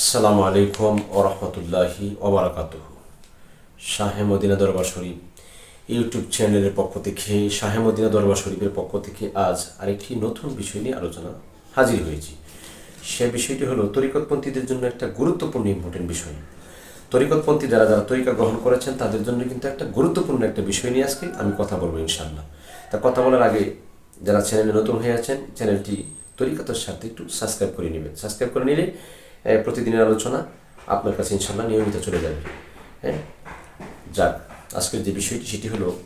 আসসালামু আলাইকুম ও রহমতুল্লাহি ওবরাকাত শাহে মদিনা দরবার শরীফ ইউটিউব চ্যানেলের পক্ষ থেকে, শাহে মদিনা দরবার শরীফের পক্ষ থেকে আজ আরেকটি নতুন বিষয় নিয়ে আলোচনা হাজির হয়েছি। সে বিষয়টি হলো তরিকতপন্থীদের জন্য একটা গুরুত্বপূর্ণ ইম্পর্টেন্ট বিষয়। তরিকতপন্থী যারা যারা তরিকা গ্রহণ করেছেন, তাদের জন্য কিন্তু একটা গুরুত্বপূর্ণ একটা বিষয় নিয়ে আজকে আমি কথা বলব ইনশাল্লাহ তা কথা বলার আগে যারা চ্যানেলে নতুন হয়ে আছেন চ্যানেলটি তরিকাতের সাথে একটু সাবস্ক্রাইব করে নেবেন। সাবস্ক্রাইব করে নিলে প্রতিদিনের আলোচনা আপনার কাছে ইনশাল্লাহ নিয়মিত চলে যাবে। হ্যাঁ? যাক, আজকের যে বিষয়টি সেটি হলো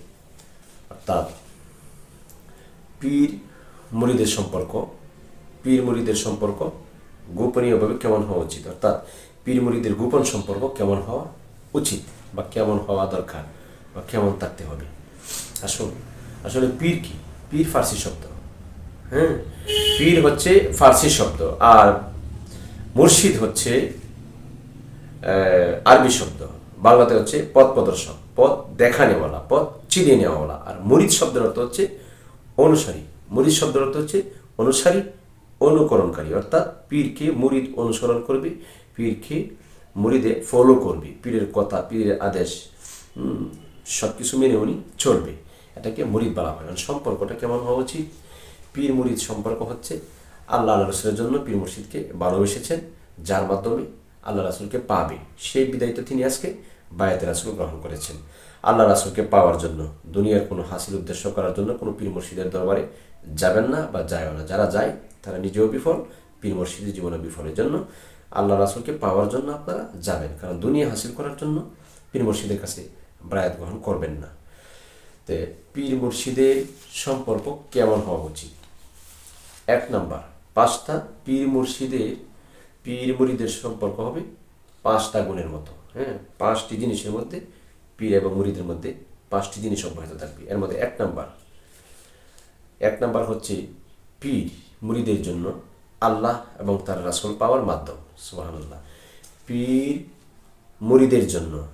অর্থাৎ পীর মুরিদের সম্পর্ক। পীর মুরিদের সম্পর্ক গোপনীয়ভাবে কেমন হওয়া উচিত? অর্থাৎ পীর মুরিদের গোপন সম্পর্ক কেমন হওয়া উচিত বা কেমন হওয়া দরকার বা কেমন থাকতে হবে? আসল আসলে পীর কি? পীর ফার্সি শব্দ। হ্যাঁ? পীর হচ্ছে ফার্সি শব্দ। আর মুর্শিদ হচ্ছে আরবি শব্দ। বাংলাতে হচ্ছে পথ প্রদর্শক, পথ দেখানেওয়ালা, পথ চিনিয়ে নেওয়াওয়ালা আর মুরিদ শব্দের অর্থ হচ্ছে অনুসারী। মুরিদ শব্দের অর্থ হচ্ছে অনুসারী, অনুকরণকারী। অর্থাৎ পীরকে মুরিদ অনুসরণ করবে, পীরকে মুরিদে ফলো করবে। পীরের কথা, পীরের আদেশ সব কিছু মেনে উনি চলবে। এটাকে মুরিদ বলা হয়। সম্পর্কটা কেমন হওয়া উচিত? পীর মুরিদ সম্পর্ক হচ্ছে আল্লাহ আল্লাহ রসুলের জন্য পীর মুর্শিদকে ভালোবেসেছেন, যার মাধ্যমে আল্লাহ রাসুলকে পাবে। সেই বিদায়িত তিনি আজকে বায়াতে রাসুল গ্রহণ করেছেন। আল্লাহ রাসুলকে পাওয়ার জন্য, দুনিয়ার কোনো হাসিল উদ্দেশ্য করার জন্য কোনো পীর মুর্শিদের দরবারে যাবেন না বা যায়ও না। যারা যায়, তারা নিজেও বিফল, পীর মুর্শিদের জীবনে বিফলের জন্য। আল্লাহ রাসুলকে পাওয়ার জন্য আপনারা যাবেন, কারণ দুনিয়া হাসিল করার জন্য পীর মুর্শিদের কাছে বায়াত গ্রহণ করবেন না। তে পীর মুর্শিদের সম্পর্ক কেমন হওয়া উচিত? এক নাম্বার পাঁচটা পীর মুর্শিদের, পীর মুরিদের সম্পর্ক হবে পাঁচটা গুণের মতো হ্যাঁ? পাঁচটি জিনিসের মধ্যে, পীর এবং মুরিদের মধ্যে পাঁচটি জিনিস অব্যাহত থাকবে। এর মধ্যে এক নাম্বার। এক নাম্বার হচ্ছে পীর মুরিদের জন্য আল্লাহ এবং তার রাসুল পাওয়ার মাধ্যম, সুবহানাল্লাহ। পীর মুরিদের জন্য,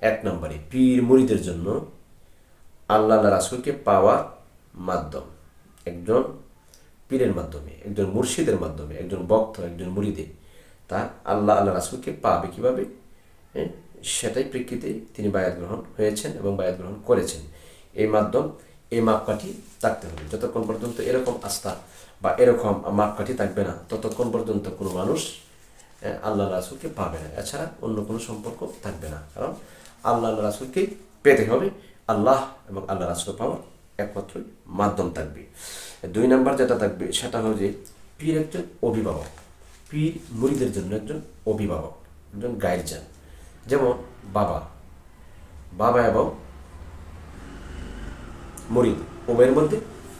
এক নম্বরে, পীর মুরিদের জন্য আল্লাহ রাসূলকে পাওয়ার মাধ্যম। একজন পীরের মাধ্যমে, একজন মুর্শিদের মাধ্যমে, একজন বক্ত একজন মুরিদে তা আল্লাহ আল্লাহ রাসুলকে পাবে কীভাবে? সেটাই প্রেক্ষিতে তিনি বায়াত গ্রহণ হয়েছেন এবং বায়াত গ্রহণ করেছেন। এই মাধ্যম, এই মাপকাঠি থাকতে হবে। যতক্ষণ পর্যন্ত এরকম আস্থা বা এরকম মাপকাঠি থাকবে না, ততক্ষণ পর্যন্ত কোনো মানুষ আল্লাহ রাসুলকে পাবে না। এছাড়া অন্য কোনো সম্পর্ক থাকবে না। কারণ আল্লাহ রাসুলকে পেতে হবে আল্লাহ এবং আল্লাহ রাসুল পাওয়ার একমাত্রই মাধ্যম থাকবে। দুই নাম্বার যেটা থাকবে, সেটা হলো যে পীর একজন অভিভাবক। পীর মুরিদের জন্য একজন অভিভাবক, একজন গাইডজান যেমন বাবা। বাবা এবং মরিদ উভয়ের মধ্যে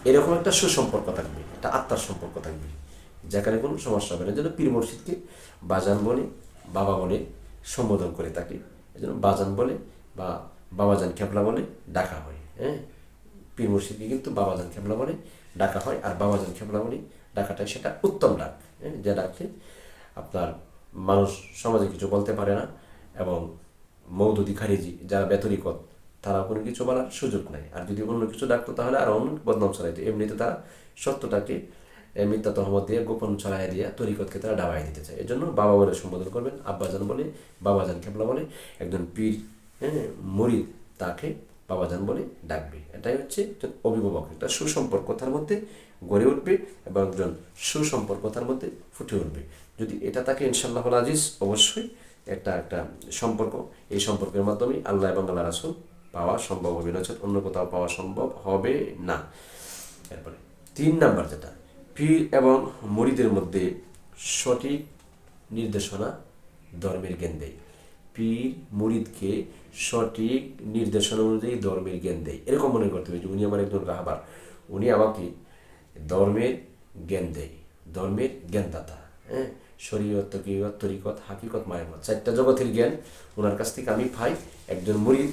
এরকম একটা সুসম্পর্ক থাকবে, একটা আত্মার সম্পর্ক থাকবে। যেখানে কোনো সমস্যা হবে না, যেন পীর মুর্শিদকে বাজান বলে, বাবা বলে সম্বোধন করে তাকে এই জন্য বাজান বলে বা বাবাজান খেপলা বলে ডাকা হয় হ্যাঁ? পীর মুর্শিদকে কিন্তু বাবাজান খেপলা বলে ডাকা হয়। আর বাবাজান খেপলা বলে ডাকাটাই সেটা উত্তম ডাক হ্যাঁ? যে ডাকে আপনার মানুষ সমাজে কিছু বলতে পারে না এবং মৌদুদি খারিজি যারা বেতরিকত তারা কোনো কিছু বলার সুযোগ নাই। আর যদি অন্য কিছু ডাকতো তাহলে আর অন্য বদনাম ছড়াইতো। এমনিতে তারা সত্যটাকে মিথ্যা তহমত দিয়ে, গোপন ছড়াই দিয়ে তরিকতকে তারা ডাবাই দিতে চায়। এজন্য বাবা বলে সম্বোধন করবেন, আব্বাজান বলে, বাবাজান খেপলা বলে একজন পীর হ্যাঁ মরিদ তাকে বাবাজান বলে ডাকবে। এটাই হচ্ছে একজন অভিভাবক। একটা সুসম্পর্ক তার মধ্যে গড়ে উঠবে এবং একজন সুসম্পর্ক তার মধ্যে ফুটে উঠবে। যদি এটা তাকে ইনশাল্লাহ আজিজ, অবশ্যই একটা একটা সম্পর্ক। এই সম্পর্কের মাধ্যমে আল্লাহ এবং আল্লাহ রাসুল পাওয়া সম্ভব হবে নচেত অন্য কোথাও পাওয়া সম্ভব হবে না। এরপরে তিন নাম্বার যেটা, পীর এবং মরিদের মধ্যে সঠিক নির্দেশনা ধর্মের জ্ঞান দেয়। পীর মুরিদকে সঠিক নির্দেশনা অনুযায়ী ধর্মের জ্ঞান দেয়। এরকম মনে করতে হবে যে উনি আমার একজন রাহাবার। উনি আমাকে ধর্মের জ্ঞান দেয়, ধর্মের জ্ঞানদাতা হ্যাঁ? শরীয়ত, তকিয়ত, তরিকত, হাকিকত, মায়ামত। চারটা জগতের জ্ঞান ওনার কাছ থেকে আমি পাই। একজন মুরিদ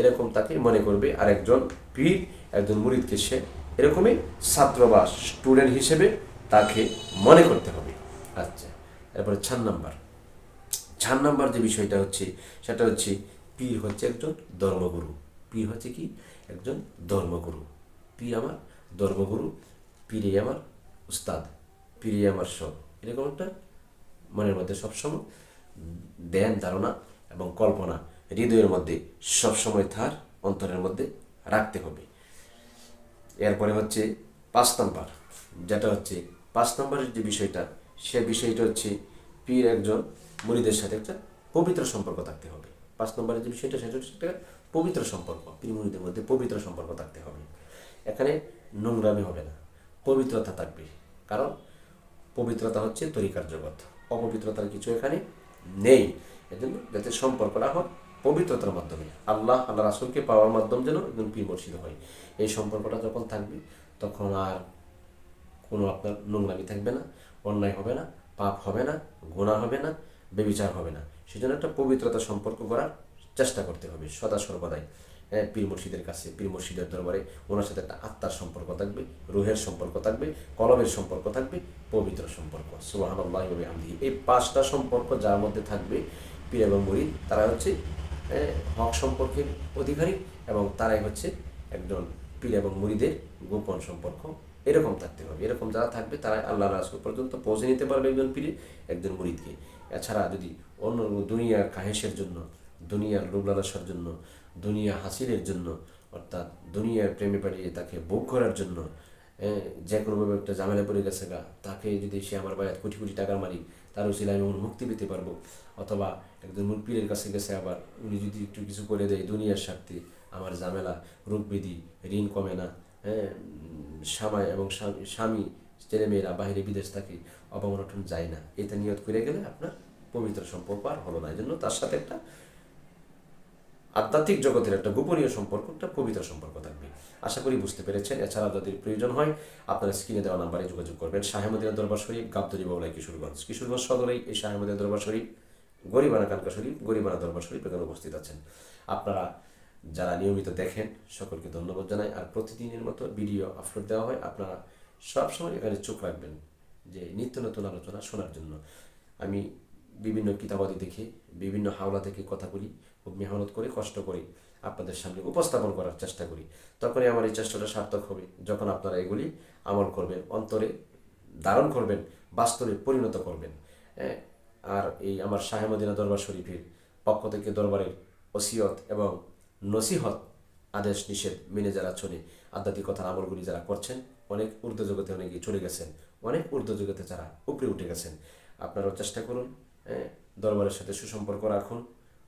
এরকম তাকে মনে করবে। আর একজন পীর, একজন মুরিদকে সে এরকমই ছাত্র বা স্টুডেন্ট হিসেবে তাকে মনে করতে হবে। আচ্ছা এরপরে চার নাম্বার। চার নাম্বার যে বিষয়টা হচ্ছে, সেটা হচ্ছে পীর হচ্ছে একজন ধর্মগুরু। পীর হচ্ছে কি? একজন ধর্মগুরু। পীর আমার ধর্মগুরু, পীরে আমার উস্তাদ, পীরে আমার সব। এরকম একটা মনের মধ্যে সবসময় ধ্যান, ধারণা এবং কল্পনা হৃদয়ের মধ্যে সবসময় তার অন্তরের মধ্যে রাখতে হবে। এরপরে হচ্ছে পাঁচ নাম্বার, যেটা হচ্ছে পাঁচ নম্বরের যে বিষয়টা, সে বিষয়টা হচ্ছে পীর একজন মুরিদের সাথে একটা পবিত্র সম্পর্ক থাকতে হবে। পাঁচ নম্বরের যে বিষয়টা, সেটা হচ্ছে একটা পবিত্র সম্পর্ক। পীরমুরিদের মধ্যে পবিত্র সম্পর্ক থাকতে হবে। এখানে নোংরামি হবে না। পবিত্রতা থাকবে। কারণ পবিত্রতা হচ্ছে তরিকার জগৎ। অপবিত্রতার কিছু এখানে নেই। এজন্য যাতে সম্পর্কটা হয়, পবিত্রতার মাধ্যমে। আল্লাহ আল্লাহ রাসুলকে পাওয়ার মাধ্যম যেন একদম পীর মর্শিদ হয়। এই সম্পর্কটা যখন থাকবে, তখন আর কোনো আপনার নোংরামি থাকবে না, অন্যায় হবে না, পাপ হবে না গোনা হবে না। বেবিচার হবে না। সেজন্য একটা পবিত্রতা সম্পর্ক করার চেষ্টা করতে হবে সদা সর্বদাই। হ্যাঁ পীর মুর্শিদের কাছে, পীর মুর্শিদের দরবারে ওনার সাথে একটা আত্মার সম্পর্ক থাকবে, রুহের সম্পর্ক থাকবে কলমের সম্পর্ক থাকবে, পবিত্র সম্পর্ক। আমদিহি এই পাঁচটা সম্পর্ক যার মধ্যে থাকবে পীর এবং মুরিদ তারা হচ্ছে হক সম্পর্কের অধিকারী এবং তারাই হচ্ছে একজন পীর এবং মুরিদের গোপন সম্পর্ক। এরকম থাকতে হবে। এরকম যারা থাকবে তারা আল্লাহ রাসুল পর্যন্ত পৌঁছে নিতে পারবে একজন পীরে, একজন মুরিদকে। এছাড়া যদি অন্য দুনিয়ার কাহেসের জন্য দুনিয়ার লোভ জন্য, দুনিয়া হাসিলের জন্য, অর্থাৎ দুনিয়ার প্রেমে পাড়িয়ে তাকে ভোগ করার জন্য যে কোনোভাবে একটা ঝামেলা পড়ে গেছে গা, তাকে যদি সে আমার বায়াত কোটি কোটি টাকার মালিক, তার উচিলে আমি মুক্তি পেতে পারব। অথবা একজন মুরপীরের কাছে গেছে আবার, উনি যদি একটু কিছু করে দেয় দুনিয়ার স্বার্থে, আমার ঝামেলা, রোগ ব্যাধি, ঋণ কমে না হ্যাঁ স্বামী এবং স্বামী- স্বামী ছেলেমেয়েরা বাইরে বিদেশ থাকে অভাব অনটন যায় না। এটা নিয়ত করে গেলে আপনার পবিত্র সম্পর্ক আর হলো না। এই জন্য তার সাথে একটা আধ্যাত্মিক জগতের একটা গোপনীয় সম্পর্ক, একটা পবিত্র সম্পর্ক থাকবে। আশা করি বুঝতে পেরেছেন। এছাড়া যদি প্রয়োজন হয়, আপনারা স্ক্রিনে দেওয়া নাম্বারে যোগাযোগ করবেন। শাহেমদিনা দরবার শরীফ, গাবতলি বাউলাই কিশোরগঞ্জ। কিশোরগঞ্জ সদরেই এই শাহেমদিনা দরবার শরীফ, গরিবানা কানকা শরীফ, গরিবানা দরবার শরীফ এখানে উপস্থিত আছেন। আপনারা যারা নিয়মিত দেখেন, সকলকে ধন্যবাদ জানাই। আর প্রতিদিনের মতো ভিডিও আপলোড দেওয়া হয়। আপনারা সবসময় এখানে চোখ রাখবেন যে নিত্য নতুন আলোচনা শোনার জন্য। আমি বিভিন্ন কিতাবাদি দেখে, বিভিন্ন হাওলা থেকে কথা বলি, খুব মেহনত করে, কষ্ট করে আপনাদের সামনে উপস্থাপন করার চেষ্টা করি। তখনই আমার এই চেষ্টাটা সার্থক হবে। যখন আপনারা এগুলি আমল করবেন, অন্তরে ধারণ করবেন, বাস্তবে পরিণত করবেন। আর এই আমার শাহেমদিনা দরবার শরীফের পক্ষ থেকে দরবারের ওসিয়ত এবং নসিহত আদেশ নিষেধ মেনে যারা চলে, আধ্যাত্মিকতার আমলগুলি যারা করছেন অনেক ঊর্ধ্ব জগতে অনেকে চলে গেছেন অনেক ঊর্ধ্ব জগতে যারা উপরে উঠে গেছেন। আপনারাও চেষ্টা করুন হ্যাঁ, দরবারের সাথে সুসম্পর্ক রাখুন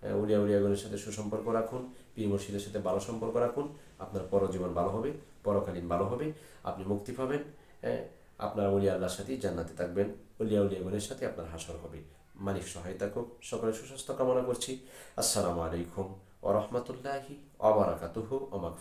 হ্যাঁ, উলিয়া উলিয়াগণের সাথে সুসম্পর্ক রাখুন পীর মুর্শিদের সাথে ভালো সম্পর্ক রাখুন আপনার পরজীবন ভালো হবে পরকালীন ভালো হবে আপনি মুক্তি পাবেন হ্যাঁ, আপনার উলিয়া আল্লাহর সাথেই জান্নাতে থাকবেন উলিয়া উলিয়াগণের সাথে আপনার হাসর হবে। মালিক সহায়তা করুক সকলের সুস্বাস্থ্য কামনা করছি। আসসালামু আলাইকুম ও রহমতুল্লাহি অবরাকাতুহু ওমাক